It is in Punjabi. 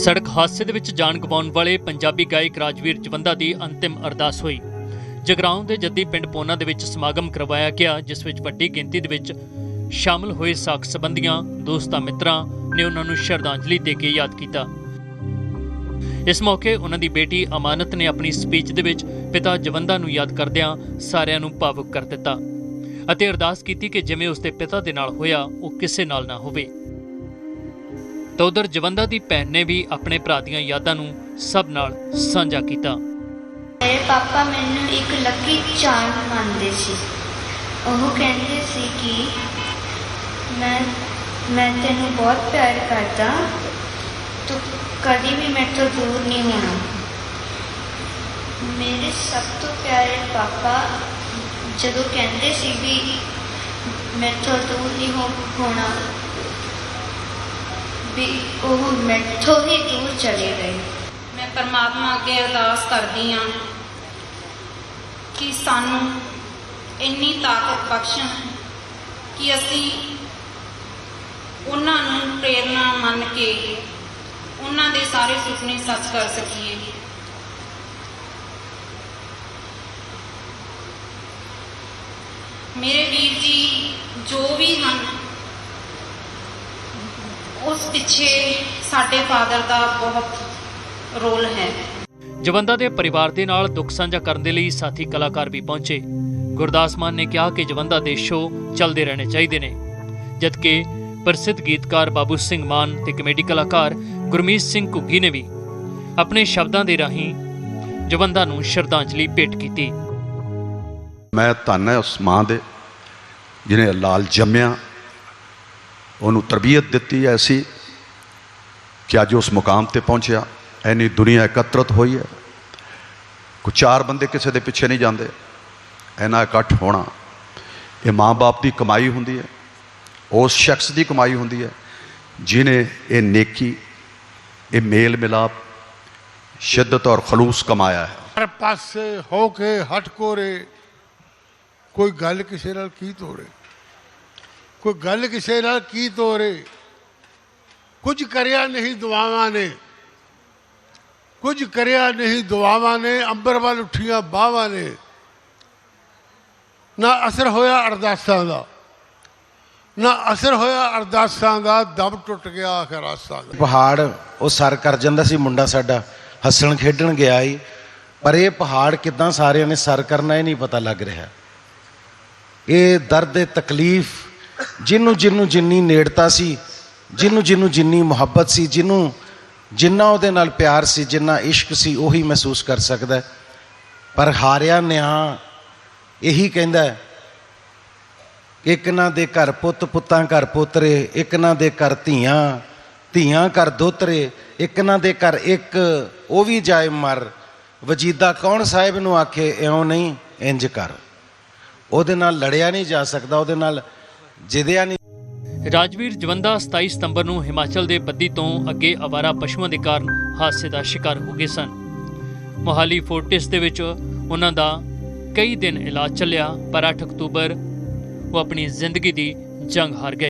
ਸੜਕ ਹਾਦਸੇ ਦੇ ਵਿੱਚ ਜਾਨ ਗਵਾਉਣ ਵਾਲੇ ਪੰਜਾਬੀ ਗਾਇਕ ਰਾਜਵੀਰ ਜਵੰਦਾ ਦੀ ਅੰਤਿਮ ਅਰਦਾਸ ਹੋਈ। ਜਗਰਾਉਂ ਦੇ ਜੱਦੀ ਪਿੰਡ ਪੋਨਾ ਦੇ ਵਿੱਚ ਸਮਾਗਮ ਕਰਵਾਇਆ ਗਿਆ, ਜਿਸ ਵਿੱਚ ਵੱਡੀ ਗਿਣਤੀ ਦੇ ਵਿੱਚ ਸ਼ਾਮਲ ਹੋਏ ਸਾਕ ਸੰਬੰਧੀਆਂ, ਦੋਸਤਾਂ, ਮਿੱਤਰਾਂ ਨੇ ਉਹਨਾਂ ਨੂੰ ਸ਼ਰਧਾਂਜਲੀ ਦੇ ਕੇ ਯਾਦ ਕੀਤਾ। ਇਸ ਮੌਕੇ ਉਹਨਾਂ ਦੀ ਬੇਟੀ ਅਮਾਨਤ ਨੇ ਆਪਣੀ ਸਪੀਚ ਦੇ ਵਿੱਚ ਪਿਤਾ ਜਵੰਦਾ ਨੂੰ ਯਾਦ ਕਰਦਿਆਂ ਸਾਰਿਆਂ ਨੂੰ ਭਾਵੁਕ ਕਰ ਦਿੱਤਾ ਅਤੇ ਅਰਦਾਸ ਕੀਤੀ ਕਿ ਜਿਵੇਂ ਉਸਦੇ ਪਿਤਾ ਦੇ ਨਾਲ ਹੋਇਆ, ਉਹ ਕਿਸੇ ਨਾਲ ਨਾ ਹੋਵੇ। ਤਾਂ ਉਧਰ ਜਵੰਦਾ ਦੀ ਭੈਣ ਨੇ ਵੀ ਆਪਣੇ ਭਰਾ ਦੀਆਂ ਯਾਦਾਂ ਨੂੰ ਸਭ ਨਾਲ ਸਾਂਝਾ ਕੀਤਾ। ਮੇਰੇ ਪਾਪਾ ਮੈਨੂੰ ਇੱਕ ਲੱਕੀ ਚਾਰਮ ਮੰਨਦੇ ਸੀ। ਉਹ ਕਹਿੰਦੇ ਸੀ ਕਿ ਮੈਂ ਮੈਂ ਤੈਨੂੰ ਬਹੁਤ ਪਿਆਰ ਕਰਦਾ। ਤੂੰ ਕਦੀ ਵੀ ਮੇਰੇ ਤੋਂ ਦੂਰ ਨਹੀਂ ਹੋਣਾ। ਮੇਰੇ ਸਭ ਤੋਂ ਪਿਆਰੇ ਪਾਪਾ ਜਦੋਂ ਕਹਿੰਦੇ ਸੀ ਵੀ ਮੇਰੇ ਤੋਂ ਦੂਰ ਨਹੀਂ ਹੋਣਾ ਵੀ ਉਹ ਮੈਥੋਂ ਹੀ ਦੂਰ ਚਲੇ ਗਏ। ਮੈਂ ਪਰਮਾਤਮਾ ਅੱਗੇ ਅਰਦਾਸ ਕਰਦੀ ਹਾਂ ਕਿ ਸਾਨੂੰ ਇੰਨੀ ਤਾਕਤ ਬਖਸ਼ਣ, ਕਿ ਅਸੀਂ ਉਹਨਾਂ ਨੂੰ ਪ੍ਰੇਰਣਾ ਮੰਨ ਕੇ ਉਹਨਾਂ ਦੇ ਸਾਰੇ ਸੁਪਨੇ ਸੱਚ ਕਰ ਸਕੀਏ। ਮੇਰੇ ਵੀਰ ਜੀ ਜੋ ਵੀ ਹਨ ਉਸ ਪਿੱਛੇ ਸਾਡੇ ਫਾਦਰ ਦਾ ਬਹੁਤ ਰੋਲ ਹੈ। ਜਵੰਦਾ ਦੇ ਪਰਿਵਾਰ ਦੇ ਨਾਲ ਦੁੱਖ ਸਾਂਝਾ ਕਰਨ ਦੇ ਲਈ ਸਾਥੀ ਕਲਾਕਾਰ ਵੀ ਪਹੁੰਚੇ। ਗੁਰਦਾਸ ਮਾਨ ਨੇ ਕਿਹਾ ਕਿ ਜਵੰਦਾ ਦੇ ਸ਼ੋਅ ਚੱਲਦੇ ਰਹਿਣੇ ਚਾਹੀਦੇ ਨੇ। ਜਦਕਿ ਪ੍ਰਸਿੱਧ ਗੀਤਕਾਰ ਬਾਬੂ ਸਿੰਘ ਮਾਨ ਤੇ ਕਮੇਡੀ ਕਲਾਕਾਰ ਗੁਰਮੀਤ ਸਿੰਘ ਘੁੱਗੀ ਨੇ ਵੀ ਆਪਣੇ ਸ਼ਬਦਾਂ ਦੇ ਰਾਹੀਂ ਜਵੰਦਾ ਨੂੰ ਸ਼ਰਧਾਂਜਲੀ ਭੇਟ ਕੀਤੀ। ਮੈਂ ਧੰਨ ਹੈ ਉਸ ਮਾਂ ਦੇ ਜਿਹਨੇ ਲਾਲ ਜੰਮਿਆ। ਉਹਨੂੰ ਤਰਬੀਅਤ ਦਿੱਤੀ ਐਸੀ ਕਿ ਅੱਜ ਉਸ ਮੁਕਾਮ ਤੇ ਪਹੁੰਚਿਆ। ਐਨੀ ਦੁਨੀਆ ਇਕੱਤਰਤ ਹੋਈ ਹੈ। ਕੋ ਚਾਰ ਬੰਦੇ ਕਿਸੇ ਦੇ ਪਿੱਛੇ ਨਹੀਂ ਜਾਂਦੇ। ਐਨਾ ਇਕੱਠ ਹੋਣਾ। ਇਹ ਮਾਂ-ਬਾਪ ਦੀ ਕਮਾਈ ਹੁੰਦੀ ਹੈ। ਉਸ ਸ਼ਖਸ ਦੀ ਕਮਾਈ ਹੁੰਦੀ ਹੈ। ਜਿਨੇ ਇਹ ਨੇਕੀ, ਇਹ ਮੇਲ ਮਿਲਾਪ ਸ਼ਿੱਦਤ ਔਰ ਖਲੂਸ ਕਮਾਇਆ ਹੈ। ਹਰ ਪਾਸੇ ਹੋ ਕੇ ਹਟ ਕੋਰੇ ਕੋਈ ਗੱਲ ਕਿਸੇ ਨਾਲ ਕੀ ਤੋੜੇ ਕੋਈ ਗੱਲ ਕਿਸੇ ਨਾਲ ਕੀ ਤੋਰੇ? ਕੁਝ ਕਰਿਆ ਨਹੀਂ ਦੁਆਵਾਂ ਨੇ। ਕੁਝ ਕਰਿਆ ਨਹੀਂ ਦੁਆਵਾਂ ਨੇ, ਅੰਬਰ ਵੱਲ ਉੱਠੀਆਂ ਬਾਹਾਂ ਨੇ। ਨਾ ਅਸਰ ਹੋਇਆ ਅਰਦਾਸਾਂ ਦਾ। ਨਾ ਅਸਰ ਹੋਇਆ ਅਰਦਾਸਾਂ ਦਾ ਦਮ ਟੁੱਟ ਗਿਆ ਆਖਰ ਆਸਾਂ ਦਾ। ਪਹਾੜ, ਉਹ ਸਰ ਕਰ ਜਾਂਦਾ ਸੀ ਮੁੰਡਾ ਸਾਡਾ, ਹੱਸਣ ਖੇਡਣ ਗਿਆ ਹੀ ਪਰ ਇਹ ਪਹਾੜ ਕਿਦਾਂ ਸਾਰਿਆਂ ਨੇ ਸਰ ਕਰਨਾ ਇਹ ਨਹੀਂ ਪਤਾ ਲੱਗ ਰਿਹਾ। ਇਹ ਦਰਦ ਇਹ ਤਕਲੀਫ ਜਿਹਨੂੰ ਜਿਹਨੂੰ ਜਿੰਨੀ ਨੇੜਤਾ ਸੀ ਜਿਹਨੂੰ ਜਿਹਨੂੰ ਜਿੰਨੀ ਮੁਹੱਬਤ ਸੀ ਜਿਹਨੂੰ ਜਿੰਨਾ ਉਹਦੇ ਨਾਲ ਪਿਆਰ ਸੀ, ਜਿੰਨਾ ਇਸ਼ਕ ਸੀ, ਉਹੀ ਮਹਿਸੂਸ ਕਰ ਸਕਦਾ ਪਰ ਹਾਰਿਆ ਨਿਆਂ ਇਹੀ ਕਹਿੰਦਾ ਇੱਕ ਨਾ ਦੇ ਘਰ ਪੁੱਤ ਪੁੱਤਾਂ ਘਰ ਪੋਤਰੇ, ਇੱਕ ਨਾ ਦੇ ਘਰ ਧੀਆਂ ਧੀਆਂ ਘਰ ਦੋਤਰੇ, ਇੱਕ ਨਾ ਦੇ ਘਰ ਇੱਕ, ਉਹ ਵੀ ਜਾਏ ਮਰ। ਵਜੀਦਾ ਕੌਣ ਸਾਹਿਬ ਨੂੰ ਆਖੇ, ਇਉਂ ਨਹੀਂ, ਇੰਜ ਕਰ। ਉਹਦੇ ਨਾਲ ਲੜਿਆ ਨਹੀਂ ਜਾ ਸਕਦਾ, ਉਹਦੇ ਨਾਲ ਜਿਦਿਆ ਨਹੀਂ ਰਾਜਵੀਰ ਜਵੰਦਾ 27 ਸਤੰਬਰ ਨੂੰ ਹਿਮਾਚਲ ਦੇ ਬੱਦੀ ਤੋਂ ਅੱਗੇ ਅਵਾਰਾ ਪਸ਼ੂਆਂ ਦੇ ਕਾਰਨ ਹਾਦਸੇ ਦਾ ਸ਼ਿਕਾਰ ਹੋ ਗਏ ਸਨ। ਮੋਹਾਲੀ ਫੋਰਟਿਸ ਦੇ ਵਿੱਚ ਉਹਨਾਂ ਦਾ ਕਈ ਦਿਨ ਇਲਾਜ ਚੱਲਿਆ, ਪਰ 8 ਅਕਤੂਬਰ ਉਹ ਆਪਣੀ ਜ਼ਿੰਦਗੀ ਦੀ ਜੰਗ ਹਾਰ ਗਏ।